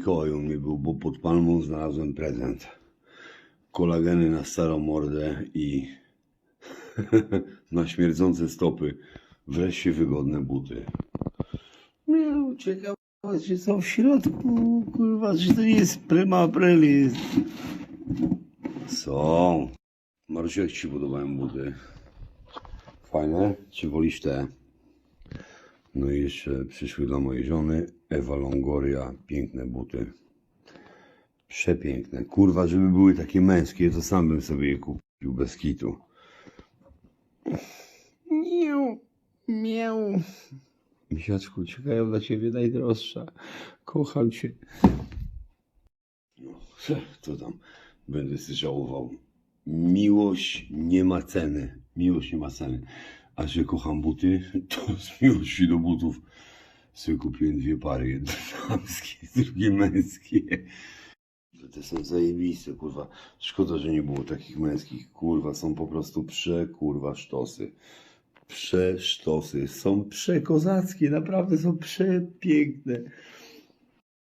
Mikołaj u mnie był, bo pod palmą znalazłem prezent. Kolageny na starą mordę i na śmierdzące stopy. Wreszcie wygodne buty. Miał ciekawe, czy są w środku, kurwa, czy to nie jest prima aprilis. Są. Marusiu, jak ci podobają buty? Fajne? Czy wolisz te? No i jeszcze przyszły dla mojej żony Ewa Longoria, piękne buty. Przepiękne. Kurwa, żeby były takie męskie, to sam bym sobie je kupił bez kitu. Miau, miau. Misiaczku, czekają dla ciebie najdroższa. Kocham cię. No, co tam? Będę się żałował. Miłość nie ma ceny. Miłość nie ma ceny. A że kocham buty, to z miłości do butów sobie kupiłem dwie pary. Jedne damskie, drugie męskie. Te są zajebiste, kurwa. Szkoda, że nie było takich męskich. Kurwa, są po prostu przekurwa sztosy. Przesztosy. Są przekozackie, naprawdę są przepiękne.